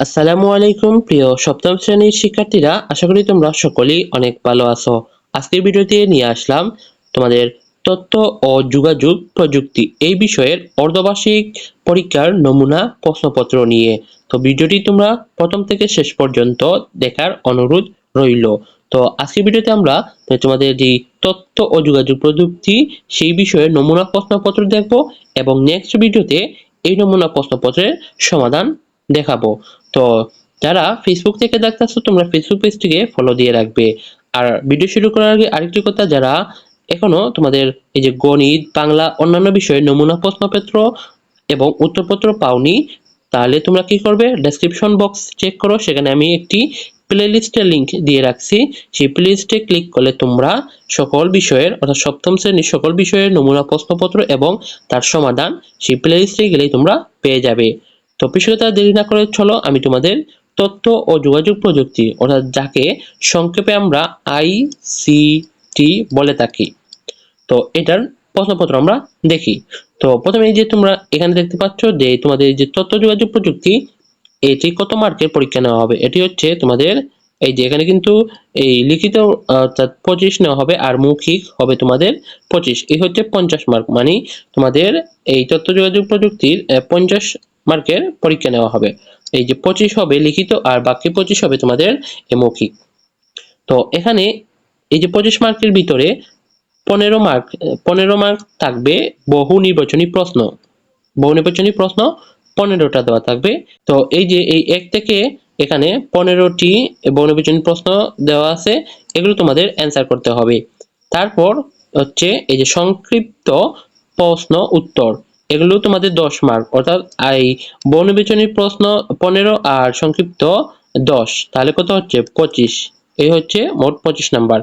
আসসালামু আলাইকুম, প্রিয় সপ্তম শ্রেণির শিক্ষার্থীরা। আশা করি তোমরা সকলেই অনেক ভালো আছো। আজকের ভিডিওতে নিয়ে আসলাম তোমাদের তথ্য ও যোগাযোগ প্রযুক্তি এই বিষয়ের অর্ধবার্ষিক পরীক্ষার নমুনা প্রশ্নপত্র নিয়ে। তো ভিডিওটি তোমরা প্রথম থেকে শেষ পর্যন্ত দেখার অনুরোধ রইল। তো আজকের ভিডিওতে আমরা তোমাদের যে তথ্য ও যোগাযোগ প্রযুক্তি, সেই বিষয়ে নমুনা প্রশ্নপত্র দেখব এবং নেক্সট ভিডিওতে এই নমুনা প্রশ্নপত্রের সমাধান দেখাবো। তো যারা ফেসবুক থেকে দেখতেছো, তোমরা ফেসবুক পেজটিকে ফলো দিয়ে রাখবে। আর ভিডিও শুরু করার আগে আরেকটি কথা, যারা এখনও তোমাদের এই যে গণিত, বাংলা, অন্যান্য বিষয়ে নমুনা প্রশ্নপত্র এবং উত্তরপত্র পাওনি, তাহলে তোমরা কি করবে? ডেসক্রিপশন বক্স চেক করো, সেখানে আমি একটি প্লে লিস্টের লিঙ্ক দিয়ে রাখছি। সেই প্লে লিস্টে ক্লিক করলে তোমরা সকল বিষয়ের, অর্থাৎ সপ্তম শ্রেণির সকল বিষয়ের নমুনা প্রশ্নপত্র এবং তার সমাধান সেই প্লে লিস্টে গেলেই তোমরা পেয়ে যাবে। তো বিষয়টা দেরি না করে চলো, আমি তোমাদের তথ্য ও যোগাযোগ প্রযুক্তি, অর্থাৎ যাকে সংক্ষেপে আমরা আইসিটি বলে থাকি। তো এটার প্রশ্নপত্র আমরা দেখি। তো প্রথমে যে তোমরা এখানে দেখতে পাচ্ছ যে তোমাদের যে তথ্য যোগাযোগ প্রযুক্তি, এটি কত মার্কের পরীক্ষা নেওয়া হবে? এটি হচ্ছে তোমাদের এই যে এখানে কিন্তু এই লিখিত, অর্থাৎ পঁচিশ নেওয়া হবে আর মৌখিক হবে তোমাদের পঁচিশ। এই হচ্ছে পঞ্চাশ মার্ক। মানে তোমাদের এই তথ্য যোগাযোগ প্রযুক্তির পঞ্চাশ মার্কের পরীক্ষা নেওয়া হবে। এই যে পঁচিশ হবে লিখিত আর বাকি পঁচিশ হবে তোমাদের মৌখিক। তো এখানে এই যে পঁচিশ মার্কের ভিতরে পনেরো মার্ক পনেরো মার্ক থাকবে বহু নির্বাচনী প্রশ্ন। বহু নির্বাচনী প্রশ্ন পনেরোটা দেওয়া থাকবে। তো এই যে এই এক থেকে এখানে পনেরোটি বহু নির্বাচনী প্রশ্ন দেওয়া আছে, এগুলো তোমাদের অ্যান্সার করতে হবে। তারপর হচ্ছে এই যে সংক্ষিপ্ত প্রশ্ন উত্তর। এগুলো তোমাদের দশ মার্ক অর্থাৎ এই বর্ণবিচনীর প্রশ্ন পনেরো আর সংক্ষিপ্ত দশ। তাহলে কত হচ্ছে? পঁচিশ। এই হচ্ছে মোট পঁচিশ নাম্বার।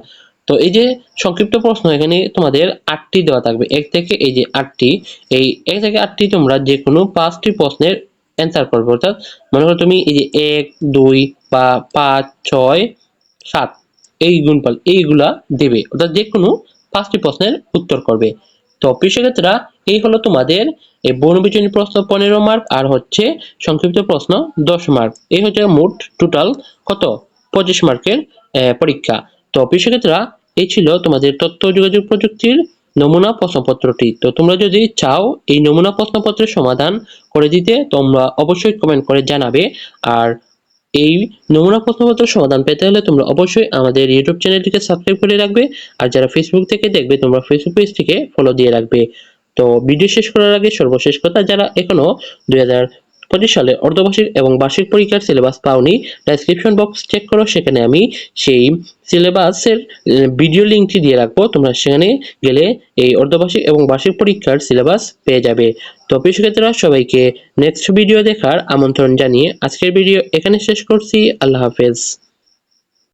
তো এই যে সংক্ষিপ্ত প্রশ্ন, এখানে তোমাদের আটটি দেওয়া থাকবে। এক থেকে এই যে আটটি, এই এক থেকে আটটি তোমরা যে কোনো পাঁচটি প্রশ্নের অ্যান্সার করবে। অর্থাৎ মনে করো তুমি এই যে এক, দুই বা পাঁচ, ছয়, সাত, এই গুণফল এইগুলা দেবে। অর্থাৎ যে কোনো পাঁচটি প্রশ্নের উত্তর করবে। তো কৃষিক্ষেত্রা এই হলো তোমাদের এই বর্ণবিচনী প্রশ্ন পনেরো মার্ক আর হচ্ছে সংক্ষিপ্ত প্রশ্ন দশ মার্ক এই হচ্ছে মোট টোটাল কত? পঁচিশ মার্কের পরীক্ষা। তো কৃষিক্ষেত্রা এই ছিল তোমাদের তথ্য যোগাযোগ প্রযুক্তির নমুনা প্রশ্নপত্রটি। তো তোমরা যদি চাও এই নমুনা প্রশ্নপত্রের সমাধান করে দিতে, তোমরা অবশ্যই কমেন্ট করে জানাবে। আর এই নমুনা প্রশ্নপত্র সমাধান পেতে হলে তোমরা অবশ্যই আমাদের ইউটিউব চ্যানেলটিকে সাবস্ক্রাইব করে রাখবে। আর যারা ফেসবুক থেকে দেখবে, তোমরা ফেসবুক পেজটিকে ফলো দিয়ে রাখবে। তো ভিডিও শেষ করার আগে সর্বশেষ কথা, যারা এখনও দুই হাজার পঁচিশ সালে অর্ধবার্ষিক এবং বার্ষিক পরীক্ষার সিলেবাস পাওনি। ডেসক্রিপশন বক্স চেক করো, সেখানে আমি সেই সিলেবাসের ভিডিও লিঙ্কটি দিয়ে রাখব। তোমরা সেখানে গেলে এই অর্ধবার্ষিক এবং বার্ষিক পরীক্ষার সিলেবাস পেয়ে যাবে। তো শিক্ষার্থীরা, সবাইকে নেক্সট ভিডিও দেখার আমন্ত্রণ জানিয়ে আজকের ভিডিও এখানে শেষ করছি। আল্লাহ হাফেজ।